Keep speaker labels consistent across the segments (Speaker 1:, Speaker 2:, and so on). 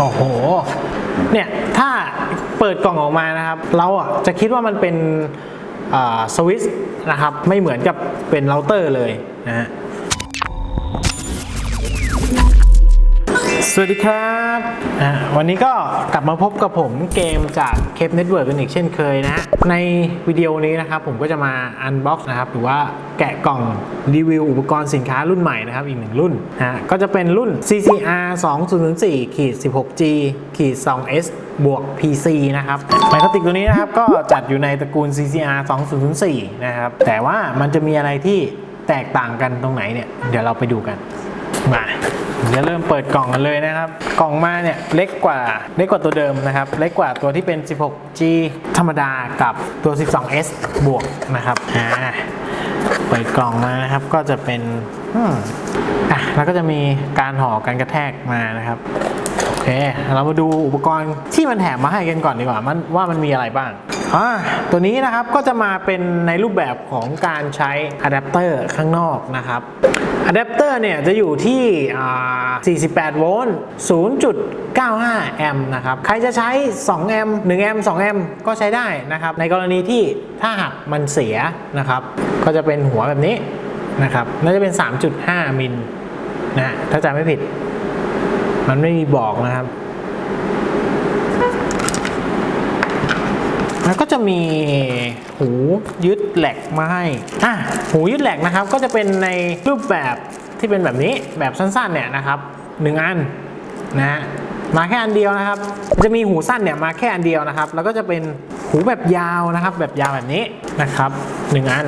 Speaker 1: โอ้โห เนี่ย ถ้าเปิดกล่องออกมานะครับ เราอะจะคิดว่ามันเป็นสวิตช์นะครับ ไม่เหมือนกับเป็นเราเตอร์เลยนะฮะ สวัสดีครับวันนี้ก็กลับมาพบกับผมเกมจากเคปเน็ตเวิร์กกันอีกเช่นเคยนะ ในวิดีโอนี้นะครับผมก็จะมาอันบ็อกซ์นะครับ หรือว่าแกะกล่องรีวิวอุปกรณ์สินค้ารุ่นใหม่นะครับ อีกหนึ่งรุ่นนะฮะก็จะเป็นรุ่น CCR 2004ขีด 16G ขีด 2S บวก PC นะครับไมโครติกตัวนี้นะครับ ก็จัดอยู่ในตระกูล CCR 2004นะครับ แต่ว่ามันจะมีอะไรที่แตกต่างกันตรงไหนเนี่ย เดี๋ยวเราไปดูกันมา เดี๋ยวเริ่มเปิดกล่องกันเลยนะครับ กล่องมาเนี่ยเล็กกว่าเล็กกว่าตัวเดิมนะครับ เล็กกว่าตัวที่เป็น 16G ธรรมดากับตัว 12S บวกนะครับอ่าเปิดกล่องมานะครับก็จะเป็นอะแล้วก็จะมีการห่อการกระแทกมานะครับโอเค เรามาดูอุปกรณ์ที่มันแถมมาให้กันก่อนดีกว่ามันว่ามันมีอะไรบ้าง อ่าตัวนี้นะครับก็จะมาเป็นในรูปแบบของการใช้อะแดปเตอร์ข้างนอกนะครับอะแดปเตอร์เนี่ยจะอยู่ที่ 48 โวลต์ 0.95 แอมป์นะครับ ใครจะใช้ 2 แอมป์ 1 แอมป์ 2 แอมป์ก็ใช้ได้นะครับ ในกรณีที่ถ้าหากมันเสียนะครับ ก็จะเป็นหัวแบบนี้นะครับ น่าจะเป็น 3.5 มิลนะ ถ้าจำไม่ผิด มันไม่มีบอกนะครับ แล้วก็จะมีหูยึดแหลกมาให้อะหูยึดแหลกนะครับก็จะเป็นในรูปแบบที่เป็นแบบนี้แบบสั้นๆเนี่ยนะครับหนึ่งอันนะมาแค่อันเดียวนะครับ จะมีหูสั้นเนี่ยมาแค่อันเดียวนะครับ แล้วก็จะเป็นหูแบบยาวนะครับ แบบยาวแบบนี้นะครับหนึ่งอัน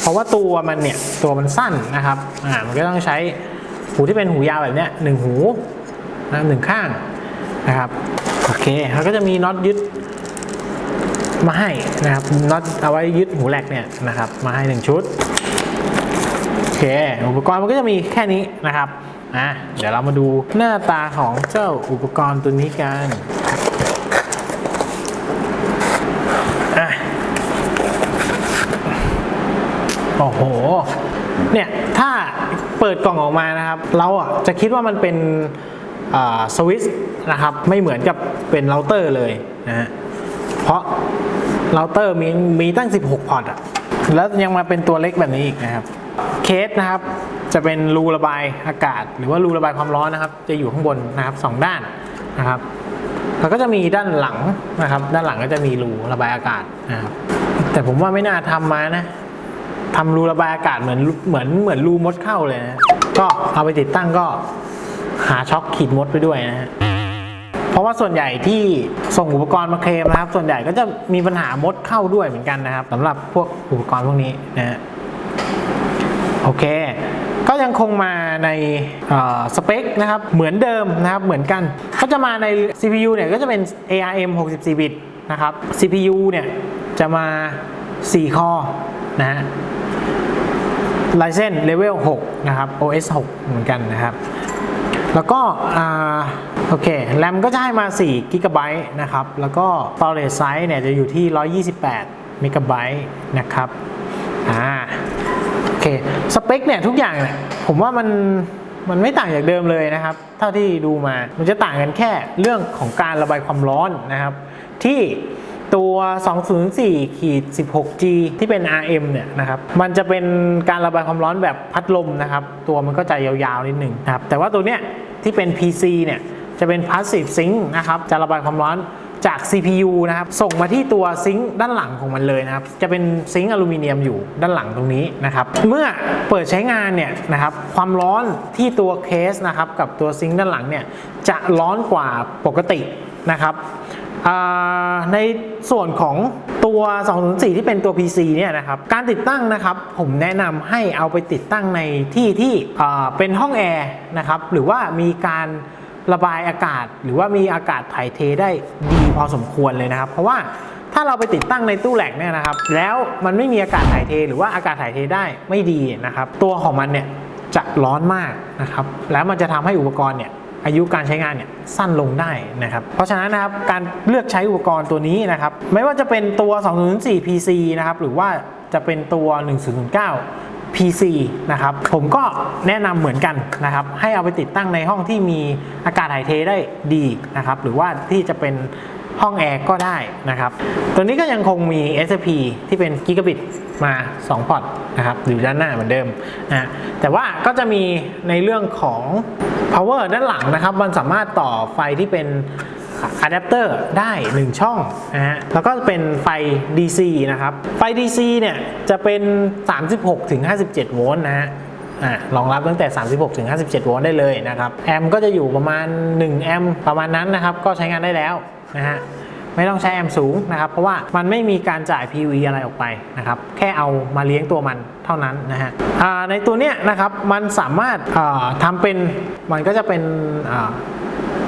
Speaker 1: เพราะว่าตัวมันเนี่ยตัวมันสั้นนะครับอ่ามันก็ต้องใช้หูที่เป็นหูยาวแบบเนี้ยหนึ่งหูนะหนึ่งข้างนะครับ โอเคแล้วก็จะมีน็อตยึดมาให้นะครับน็อตเอาไว้ยึดหูแหลกเนี่ยนะครับ มาให้หนึ่งชุดโอเคอุปกรณ์มันก็จะมีแค่นี้นะครับอะเดี๋ยวเรามาดูหน้าตาของเจ้าอุปกรณ์ตัวนี้กันอะโอ้โห เนี่ย ถ้าเปิดกล่องออกมานะครับ เราอะจะคิดว่ามันเป็น สวิตช์นะครับไม่เหมือนกับเป็นเราเตอร์เลยนะฮะเพราะเราเตอร์มีมีตั้ง 16 พอร์ตอะแล้วยังมาเป็นตัวเล็กแบบนี้อีกนะครับเคสนะครับจะเป็นรูระบายอากาศ หรือว่ารูระบายความร้อนนะครับ จะอยู่ข้างบนนะครับสองด้านนะครับแล้วก็จะมีด้านหลังนะครับ ด้านหลังก็จะมีรูระบายอากาศนะครับ แต่ผมว่าไม่น่าทำมานะทำรูระบายอากาศเหมือนเหมือนเหมือนรูมดเข้าเลยนะก็เอาไปติดตั้งก็ หาช็อคขีดมดไปด้วยนะฮะเพราะว่าส่วนใหญ่ที่ส่งอุปกรณ์มาเคลมนะครับ ส่วนใหญ่ก็จะมีปัญหามดเข้าด้วยเหมือนกันนะครับสำหรับพวกอุปกรณ์พวกนี้นะฮะโอเค ก็ยังคงมาในสเปคนะครับ เหมือนเดิมนะครับ เหมือนกัน ก็จะมาใน CPU เนี่ยก็จะเป็น ARM 64 บิตนะครับ CPU เนี่ยจะมา 4 คอนะฮะ Ryzen Level 6 นะครับ OS 6 เหมือนกันนะครับ แล้วก็อ่าโอเคแรมก็จะให้มา4 g b นะครับ แล้วก็ storage size เนี่ยจะอยู่ที่ 128 m b นะครับอ่าโอเคสเปคเนี่ยทุกอย่างเนี่ยผมว่ามันมันไม่ต่างจากเดิมเลยนะครับ เท่าที่ดูมา มันจะต่างกันแค่เรื่องของการระบายความร้อนนะครับ ที่ตัว 204ขีด 16G ที่เป็น RM เนี่ยนะครับ มันจะเป็นการระบายความร้อนแบบพัดลมนะครับ ตัวมันก็จะยาวๆนิดหนึ่งครับ แต่ว่าตัวเนี้ย ที่เป็น PC เนี่ยจะเป็น Passive Sync นะครับจะระบายความร้อนจาก CPU นะครับส่งมาที่ตัวซิงค์ด้านหลังของมันเลยนะครับจะเป็นซิงค์อลูมิเนียมอยู่ด้านหลังตรงนี้นะครับเมื่อเปิดใช้งานเนี่ยนะครับความร้อนที่ตัวเคสนะครับกับตัวซิงค์ด้านหลังเนี่ยจะร้อนกว่าปกตินะครับ ในส่วนของตัว 204 ที่เป็นตัว PC เนี่ยนะครับ การติดตั้งนะครับผมแนะนำให้เอาไปติดตั้งในที่ที่เป็นห้องแอร์นะครับ หรือว่ามีการระบายอากาศ หรือว่ามีอากาศถ่ายเทได้ดีพอสมควรเลยนะครับ เพราะว่าถ้าเราไปติดตั้งในตู้แหลกเนี่ยนะครับ แล้วมันไม่มีอากาศถ่ายเท หรือว่าอากาศถ่ายเทได้ไม่ดีนะครับ ตัวของมันเนี่ยจะร้อนมากนะครับ แล้วมันจะทำให้อุปกรณ์เนี่ย อายุการใช้งานเนี่ยสั้นลงได้นะครับ เพราะฉะนั้นนะครับการเลือกใช้อุปกรณ์ตัวนี้นะครับ ไม่ว่าจะเป็นตัว204 PC นะครับหรือว่าจะเป็นตัว 1009 PC นะครับ ผมก็แนะนำเหมือนกันนะครับ ให้เอาไปติดตั้งในห้องที่มีอากาศถ่ายเทได้ดีนะครับ หรือว่าที่จะเป็น ห้องแอร์ก็ได้นะครับ ตัวนี้ก็ยังคงมี SFP ที่เป็นกิกะบิตมา 2 พอร์ตนะครับอยู่ด้านหน้าเหมือนเดิมนะแต่ว่าก็จะมีในเรื่องของ power ด้านหลังนะครับ มันสามารถต่อไฟที่เป็นอะแดปเตอร์ได้ 1 ช่องนะฮะ แล้วก็เป็นไฟ DC นะครับ ไฟ DC เนี่ยจะเป็น 36ถึง57 โวลต์นะฮะอ่ารองรับตั้งแต่ 36 ถึง 57 โวลต์ได้เลยนะครับ แอมป์ก็จะอยู่ประมาณ 1 แอมป์ประมาณนั้นนะครับ ก็ใช้งานได้แล้ว นะฮะไม่ต้องใช้แอมป์สูงนะครับ เพราะว่ามันไม่มีการจ่าย PV อะไรออกไปนะครับ แค่เอามาเลี้ยงตัวมันเท่านั้นนะฮะในตัวเนี้ยนะครับ มันสามารถาทำเป็น มันก็จะเป็น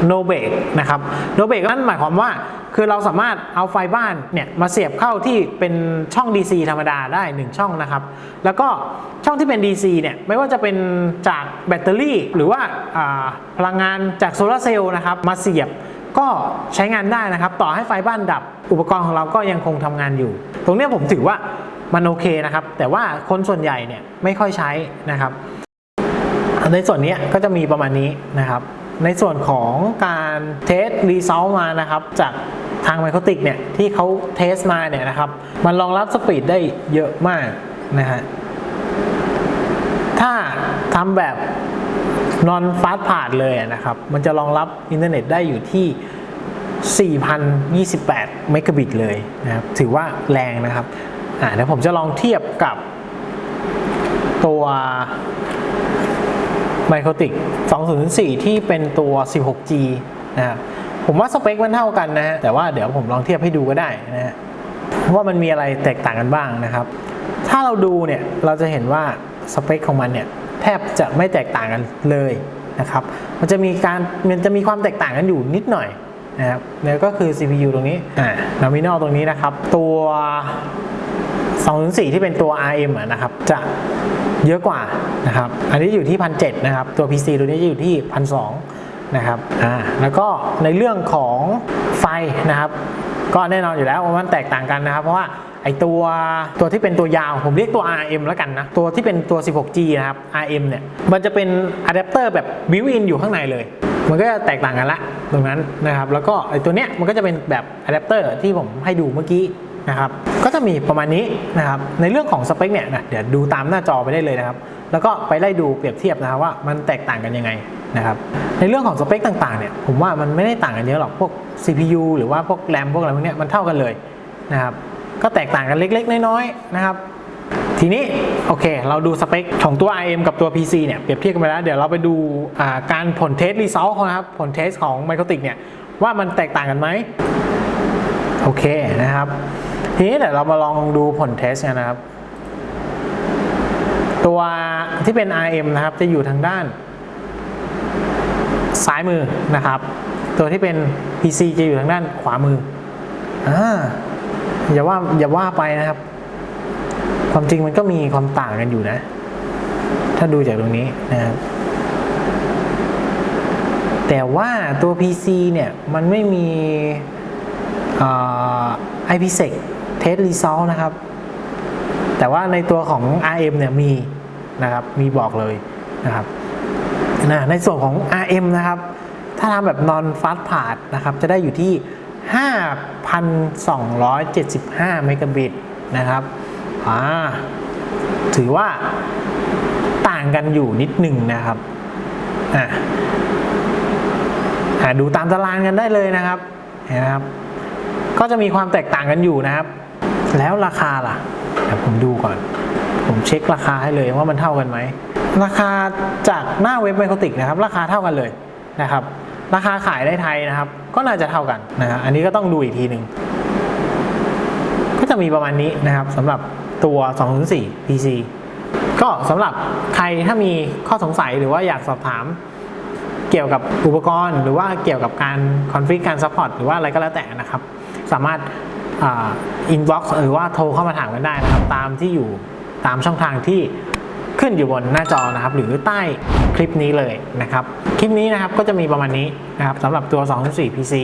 Speaker 1: โนเบกนะครับโนเบกนั่นหมายความว่าคือเราสามารถเอาไฟบ้านเนี่ยมาเสียบเข้าที่เป็นช่อง DC ธรรมดาได้ 1 ช่องนะครับ แล้วก็ช่องที่เป็น DC เนี่ยไม่ว่าจะเป็นจากแบตเตอรี่ หรือว่าอ่าพลังงานจากโซลาร์เซลล์นะครับมาเสียบ ก็ใช้งานได้นะครับ ต่อให้ไฟบ้านดับ อุปกรณ์ของเราก็ยังคงทำงานอยู่ ตรงนี้ผมถือว่ามันโอเคนะครับ แต่ว่าคนส่วนใหญ่เนี่ยไม่ค่อยใช้นะครับ ในส่วนนี้ก็จะมีประมาณนี้นะครับ ในส่วนของการเทสรีซอลมานะครับ จากทางไมโครติกเนี่ยที่เขาเทสมาเนี่ยนะครับ มันรองรับสปีดได้เยอะมากนะฮะถ้าทำแบบ non fast path เลยนะครับ มันจะรองรับอินเทอร์เน็ตได้อยู่ที่ 4,028 เมกะบิตเลยนะครับ ถือว่าแรงนะครับอ่าเดี๋ยวผมจะลองเทียบกับตัวไมโครติก204 ที่เป็นตัว 16G นะครับผมว่าสเปคมันเท่ากันนะฮะ แต่ว่าเดี๋ยวผมลองเทียบให้ดูก็ได้นะฮะว่ามันมีอะไรแตกต่างกันบ้างนะครับ ถ้าเราดูเนี่ย เราจะเห็นว่าสเปคของมันเนี่ย แทบจะไม่แตกต่างกันเลยนะครับ มันจะมีการมันจะมีความแตกต่างกันอยู่นิดหน่อยนะครับแล้วก็คือ CPU ตรงนี้อ่า nominal ตรงนี้นะครับ ตัว 204 ที่เป็นตัว RM อะนะครับ จะเยอะกว่านะครับ อันนี้อยู่ที่1,700นะครับ ตัว PC ตัวนี้จะอยู่ที่1,200นะครับ อ่า แล้วก็ในเรื่องของไฟนะครับ ก็แน่นอนอยู่แล้วว่ามันแตกต่างกันนะครับ เพราะว่าไอตัวตัวที่เป็นตัวยาวผมเรียกตัว RM แล้วกันนะ ตัวที่เป็นตัว 16G นะครับ RM เนี่ย มันจะเป็นอะแดปเตอร์แบบบิวอินอยู่ข้างในเลย มันก็จะแตกต่างกันละตรงนั้นนะครับ แล้วก็ไอตัวเนี้ยมันก็จะเป็นแบบอะแดปเตอร์ที่ผมให้ดูเมื่อกี้นะครับก็จะมีประมาณนี้นะครับในเรื่องของสเปคเนี่ยนะเดี๋ยวดูตามหน้าจอไปได้เลยนะครับ แล้วก็ไปไล่ดูเปรียบเทียบนะครับว่ามันแตกต่างกันยังไง นะครับในเรื่องของสเปคต่างๆเนี่ยผมว่ามันไม่ได้ต่างกันเยอะหรอกพวก CPU หรือว่าพวกแรมพวกอะไรพวกเนี้ยมันเท่ากันเลยนะครับก็แตกต่างกันเล็กๆ น้อยๆนะครับทีนี้โอเค เราดูสเปคของตัว RM กับตัว PC เนี่ยเปรียบเทียบกันไปแล้ว เดี๋ยวเราไปดูการผลเทสรีซอลนะครับผลเทสของ m i c r o t i c เนี่ยว่ามันแตกต่างกันไหมโอเคนะครับ ทีนี้เดี๋ยวเรามาลองดูผลเทสกันนะครับ ตัวที่เป็น RM นะครับจะอยู่ทางด้าน ซ้ายมือนะครับ ตัวที่เป็น PC จะอยู่ทางด้านขวามืออ่าอย่าว่าอย่าว่าไปนะครับ ความจริงมันก็มีความต่างกันอยู่นะ ถ้าดูจากตรงนี้นะครับ แต่ว่าตัว PC เนี่ยมันไม่มีอ IPsec Test Result นะครับ แต่ว่าในตัวของ RM เนี่ยมีนะครับ มีบอกเลยนะครับ นะในส่วนของ RM นะครับ ถ้าทำแบบ non fast path นะครับ จะได้อยู่ที่ 5,275 เมกะบิตนะครับอ่าถือว่าต่างกันอยู่นิดหนึ่งนะครับอ่าอ่าดูตามตารางกันได้เลยนะครับเห็นไหมครับ ก็จะมีความแตกต่างกันอยู่นะครับ แล้วราคาล่ะเดี๋ยวผมดูก่อน ผมเช็คราคาให้เลยว่ามันเท่ากันไหม ราคาจากหน้าเว็บไมโครติกนะครับ ราคาเท่ากันเลยนะครับ ราคาขายในไทยนะครับ ก็น่าจะเท่ากันนะฮะอันนี้ก็ต้องดูอีกทีหนึ่งก็จะมีประมาณนี้นะครับสำหรับตัว 204 PC ก็สำหรับใครถ้ามีข้อสงสัยหรือว่าอยากสอบถามเกี่ยวกับอุปกรณ์ หรือว่าเกี่ยวกับการคอนฟิกการซัพพอร์ตหรือว่าอะไรก็แล้วแต่นะครับ สามารถอินบ็อกซ์หรือว่าโทรเข้ามาถามกันได้นะครับ ตามที่อยู่ตามช่องทางที่ ขึ้นอยู่บนหน้าจอนะครับหรือใต้คลิปนี้เลยนะครับคลิปนี้นะครับก็จะมีประมาณนี้นะครับสำหรับตัว 24pc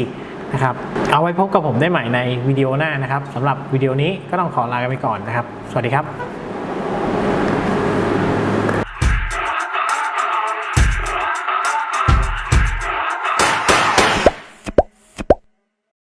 Speaker 1: นะครับเอาไว้พบกับผมได้ใหม่ในวิดีโอหน้านะครับสำหรับวิดีโอนี้ก็ต้องขอลากันไปก่อนนะครับ สวัสดีครับ